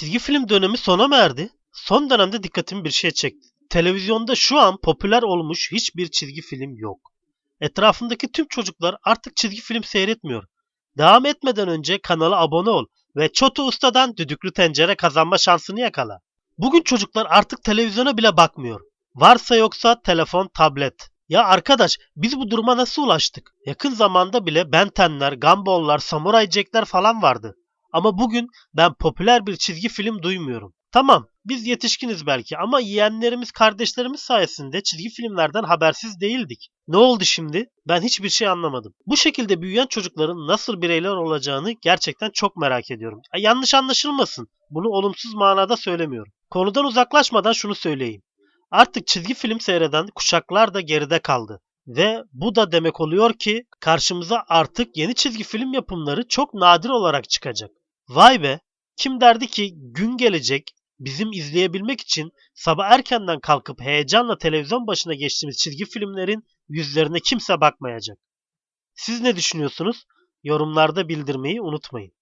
Çizgi film dönemi sona mı erdi? Son dönemde dikkatimi bir şey çekti. Televizyonda şu an popüler olmuş hiçbir çizgi film yok. Etrafındaki tüm çocuklar artık çizgi film seyretmiyor. Devam etmeden önce kanala abone ol ve Çotu Usta'dan düdüklü tencere kazanma şansını yakala. Bugün çocuklar artık televizyona bile bakmıyor. Varsa yoksa telefon, tablet. Ya arkadaş biz bu duruma nasıl ulaştık? Yakın zamanda bile Bentenler, Gumball'lar, Samurai Jack'ler falan vardı. Ama bugün ben popüler bir çizgi film duymuyorum. Tamam biz yetişkiniz belki ama yeğenlerimiz kardeşlerimiz sayesinde çizgi filmlerden habersiz değildik. Ne oldu şimdi? Ben hiçbir şey anlamadım. Bu şekilde büyüyen çocukların nasıl bireyler olacağını gerçekten çok merak ediyorum. Yanlış anlaşılmasın. Bunu olumsuz manada söylemiyorum. Konudan uzaklaşmadan şunu söyleyeyim. Artık çizgi film seyreden kuşaklar da geride kaldı. Ve bu da demek oluyor ki karşımıza artık yeni çizgi film yapımları çok nadir olarak çıkacak. Vay be! Kim derdi ki gün gelecek bizim izleyebilmek için sabah erkenden kalkıp heyecanla televizyon başına geçtiğimiz çizgi filmlerin yüzlerine kimse bakmayacak. Siz ne düşünüyorsunuz? Yorumlarda bildirmeyi unutmayın.